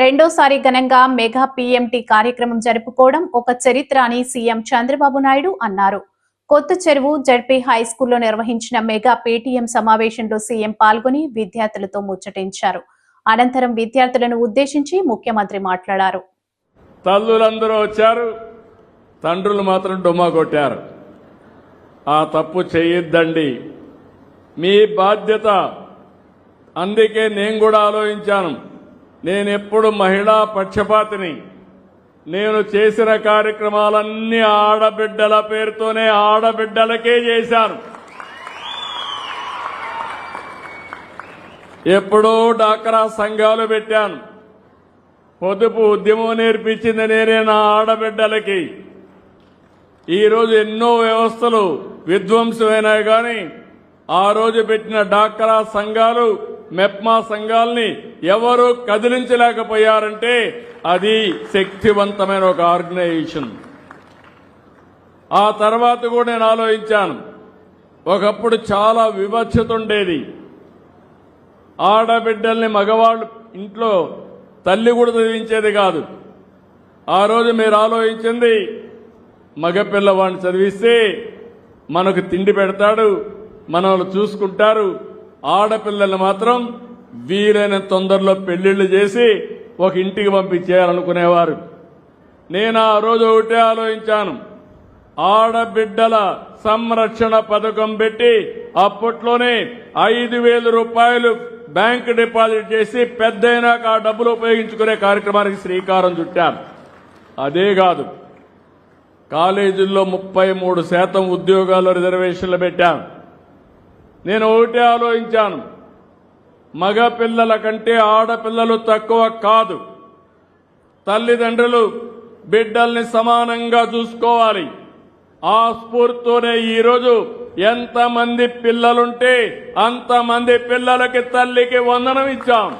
రెండోసారి ఘనంగా mega PMT కార్యక్రమం జరుపుకోవడం ఒక చరిత్ర అని సీఎం చంద్రబాబు నాయుడు అన్నారు. కొత్త చెరువు జడ్పీ హై స్కూల్లో నిర్వహించిన మెగా పేటీఎం సమావేశంలో సీఎం పాల్గొని విద్యార్థులతో ముచ్చటించారు. అనంతరం విద్యార్థులను ఉద్దేశించి ముఖ్యమంత్రి మాట్లాడారు. తల్లులందరూ వచ్చారు. తండ్రులు మాత్రం డొమ్మా కొట్టారు. ఆ తప్పు చేయొద్దండి. మీ బాధ్యత. అందుకే నేను కూడా ఆలోచించాను. నేను ఎప్పుడు మహిళా పక్షపాతిని. నేను చేసిన కార్యక్రమాలన్నీ ఆడబిడ్డల పేరుతోనే ఆడబిడ్డలకే చేశాను. ఎప్పుడో డాక్రా సంఘాలు పెట్టాను. పొదుపు ఉద్యమం నేర్పించింది నేనే నా ఆడబిడ్డలకి. ఈరోజు ఎన్నో వ్యవస్థలు విధ్వంసమైనాయి కానీ ఆ రోజు పెట్టిన డాక్రా సంఘాలు మెప్మా సంఘాల్ని ఎవరు కదిలించలేకపోయారంటే అది శక్తివంతమైన ఒక ఆర్గనైజేషన్. ఆ తర్వాత కూడా నేను ఆలోచించాను. ఒకప్పుడు చాలా వివక్షత ఉండేది. ఆడబిడ్డల్ని మగవాళ్ళు ఇంట్లో తల్లి కూడా చదివించేది కాదు. ఆ రోజు మీరు ఆలోచించింది మగపిల్లవాడిని చదివిస్తే మనకు తిండి పెడతాడు మనల్ని చూసుకుంటారు ఆడపిల్లల్ని మాత్రం వీలైన తొందరలో పెళ్ళిళ్ళు చేసి ఒక ఇంటికి పంపించేయాలనుకునేవారు. నేను ఆ రోజు ఒకటే ఆలోచించాను. ఆడబిడ్డల సంరక్షణ పథకం పెట్టి అప్పట్లోనే ఐదు వేల రూపాయలు బ్యాంక్ డిపాజిట్ చేసి పెద్దయినాక ఆ డబ్బులు ఉపయోగించుకునే కార్యక్రమానికి శ్రీకారం చుట్టాను. అదే కాదు కాలేజీల్లో ముప్పై మూడు శాతం ఉద్యోగాల్లో రిజర్వేషన్లు పెట్టాను. నేను ఒకటే ఆలోచించాను. మగ పిల్లల కంటే ఆడపిల్లలు తక్కువ కాదు. తల్లిదండ్రులు బిడ్డల్ని సమానంగా చూసుకోవాలి. ఆ స్ఫూర్తితోనే ఈరోజు ఎంతమంది పిల్లలుంటే అంతమంది పిల్లలకి తల్లికి వందనం ఇచ్చాం.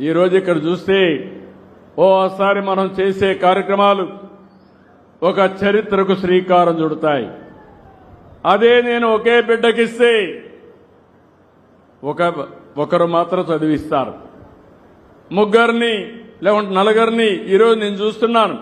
ఈరోజు ఇక్కడ చూస్తే ఓసారి మనం చేసే కార్యక్రమాలు ఒక చరిత్రకు శ్రీకారం చుడతాయి. అదే నేను ఒకే బిడ్డకిస్తే ఒక ఒకరు మాత్రం చదివిస్తారు. ముగ్గురిని లేకుంటే నలుగురిని ఈరోజు నేను చూస్తున్నాను.